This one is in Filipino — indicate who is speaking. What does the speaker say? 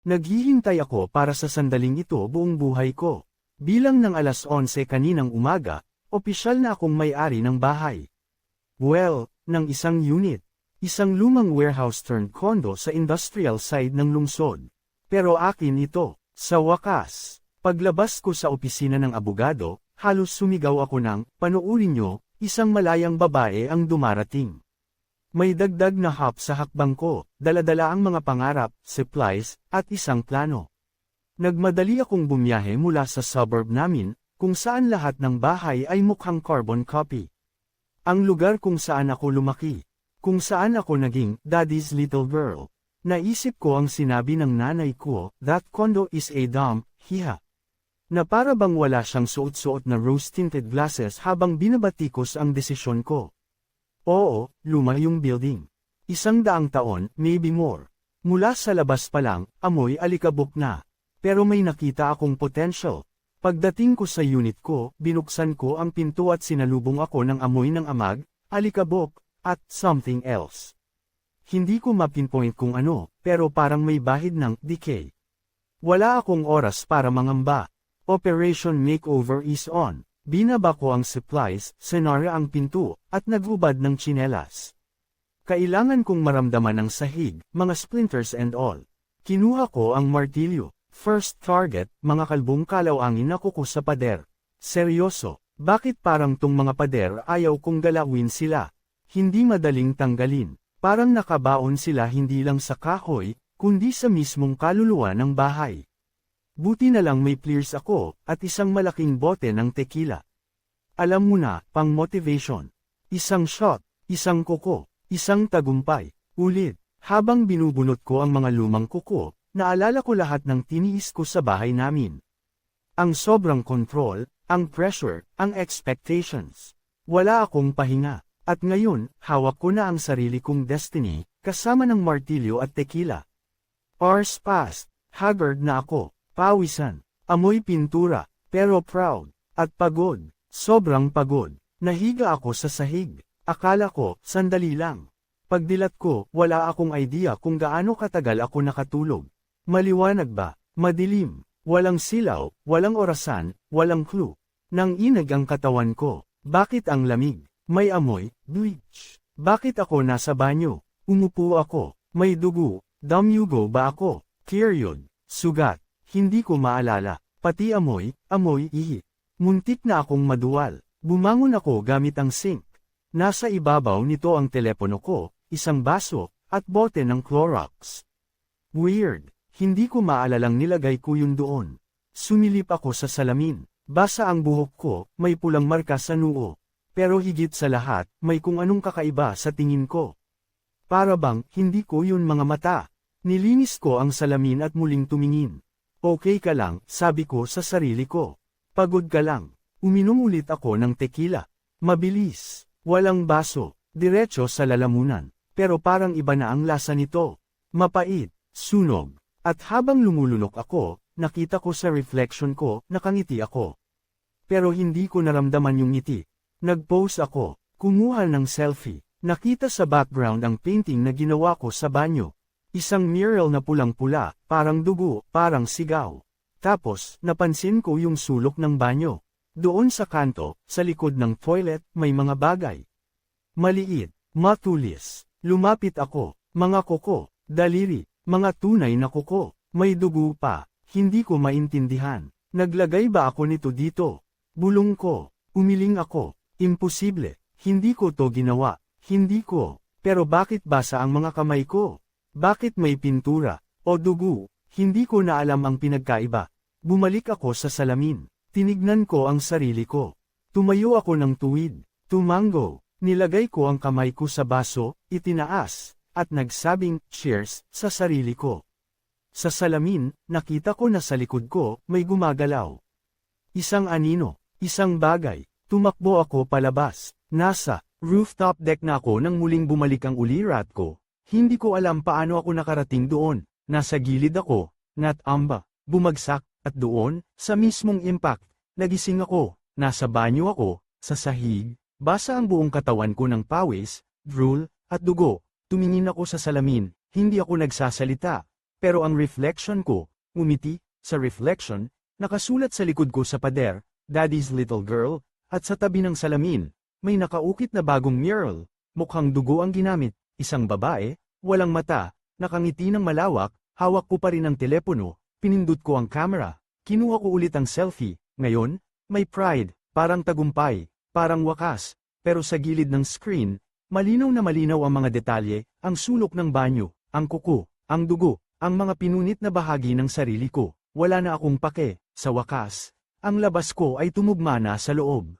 Speaker 1: Naghihintay ako para sa sandaling ito buong buhay ko. Bilang ng alas 11 kaninang umaga, opisyal na akong may-ari ng bahay. Well, ng isang unit. Isang lumang warehouse turned condo sa industrial side ng lungsod. Pero akin ito, sa wakas. Paglabas ko sa opisina ng abogado, halos sumigaw ako ng, panoorin nyo, isang malayang babae ang dumarating. May dagdag na hop sa hakbang ko, daladala ang mga pangarap, supplies, at isang plano. Nagmadali akong bumiyahe mula sa suburb namin, kung saan lahat ng bahay ay mukhang carbon copy. Ang lugar kung saan ako lumaki, kung saan ako naging daddy's little girl. Naisip ko ang sinabi ng nanay ko, that condo is a dump, hiha. Na para bang wala siyang suot-suot na rose-tinted glasses habang binabatikos ang desisyon ko. Oo, luma yung building. Isang daang taon, maybe more. Mula sa labas pa lang, amoy alikabok na. Pero may nakita akong potential. Pagdating ko sa unit ko, binuksan ko ang pinto at sinalubong ako ng amoy ng amag, alikabok, at something else. Hindi ko mapinpoint kung ano, pero parang may bahid ng decay. Wala akong oras para mangamba. Operation Makeover is on. Binaba ko ang supplies, senarya ang pinto, at nagubad ng tsinelas. Kailangan kong maramdaman ang sahig, mga splinters and all. Kinuha ko ang martilyo. First target, mga kalbong kalawangin na kuko sa pader. Seryoso, bakit parang tong mga pader ayaw kong galawin sila? Hindi madaling tanggalin. Parang nakabaon sila hindi lang sa kahoy, kundi sa mismong kaluluwa ng bahay. Buti na lang may clears ako, at isang malaking bote ng tequila. Alam mo na, pang motivation. Isang shot, isang kuko, isang tagumpay, ulit. Habang binubunot ko ang mga lumang kuko, naalala ko lahat ng tiniis ko sa bahay namin. Ang sobrang control, ang pressure, ang expectations. Wala akong pahinga. At ngayon, hawak ko na ang sarili kong destiny, kasama ng martilyo at tequila. Hours passed, haggard na ako, pawisan, amoy pintura, pero proud, at pagod, sobrang pagod. Nahiga ako sa sahig, akala ko, sandali lang. Pagdilat ko, wala akong idea kung gaano katagal ako nakatulog. Maliwanag ba? Madilim. Walang silaw, walang orasan, walang clue. Nang inag ang katawan ko, bakit ang lamig? May amoy, bleach. Bakit ako nasa banyo? Umupo ako, may dugo, damyugo ba ako? Period. Sugat. Hindi ko maalala. Pati amoy, amoy ihi. Muntik na akong maduwal. Bumangon ako gamit ang sink. Nasa ibabaw nito ang telepono ko, isang baso, at bote ng Clorox. Weird. Hindi ko maalalang nilagay ko yun doon. Sumilip ako sa salamin. Basa ang buhok ko, may pulang marka sa noo. Pero higit sa lahat, may kung anong kakaiba sa tingin ko. Para bang, hindi ko yun mga mata. Nilinis ko ang salamin at muling tumingin. Okay ka lang, sabi ko sa sarili ko. Pagod ka lang. Uminom ulit ako ng tequila. Mabilis. Walang baso. Diretso sa lalamunan. Pero parang iba na ang lasa nito. Mapait. Sunog. At habang lumulunok ako, nakita ko sa reflection ko, nakangiti ako. Pero hindi ko naramdaman yung ngiti. Nag-pose ako, kumuha ng selfie, nakita sa background ang painting na ginawa ko sa banyo. Isang mural na pulang-pula, parang dugo, parang sigaw. Tapos, napansin ko yung sulok ng banyo. Doon sa kanto, sa likod ng toilet, may mga bagay. Maliit, matulis, lumapit ako, mga kuko, daliri, mga tunay na kuko, may dugo pa, hindi ko maintindihan. Naglagay ba ako nito dito? Bulong ko, umiling ako, Imposible, hindi ko to ginawa, hindi ko, pero bakit basa ang mga kamay ko? Bakit may pintura, o dugo, hindi ko na alam ang pinagkaiba. Bumalik ako sa salamin, tinignan ko ang sarili ko. Tumayo ako ng tuwid, tumango, nilagay ko ang kamay ko sa baso, itinaas, at nagsabing, cheers, sa sarili ko. Sa salamin, nakita ko na sa likod ko, may gumagalaw. Isang anino, isang bagay, Tumakbo ako palabas. Nasa rooftop deck na ako nang muling bumalik ang ulirat ko. Hindi ko alam paano ako nakarating doon. Nasa gilid ako, not amba, bumagsak, at doon, sa mismong impact, nagising ako, nasa banyo ako, sa sahig, basa ang buong katawan ko ng pawis, drool, at dugo. Tumingin ako sa salamin, hindi ako nagsasalita. Pero ang reflection ko, umiti, sa reflection, nakasulat sa likod ko sa pader, Daddy's Little Girl, at sa tabi ng salamin, may nakaukit na bagong mural, mukhang dugo ang ginamit, isang babae, walang mata, nakangiti ng malawak, hawak ko pa rin ang telepono, pinindot ko ang camera, kinuha ko ulit ang selfie, ngayon, may pride, parang tagumpay, parang wakas, pero sa gilid ng screen, malinaw na malinaw ang mga detalye, ang sulok ng banyo, ang kuko, ang dugo, ang mga pinunit na bahagi ng sarili ko, wala na akong pake, sa wakas, ang labas ko ay tumugma na sa loob.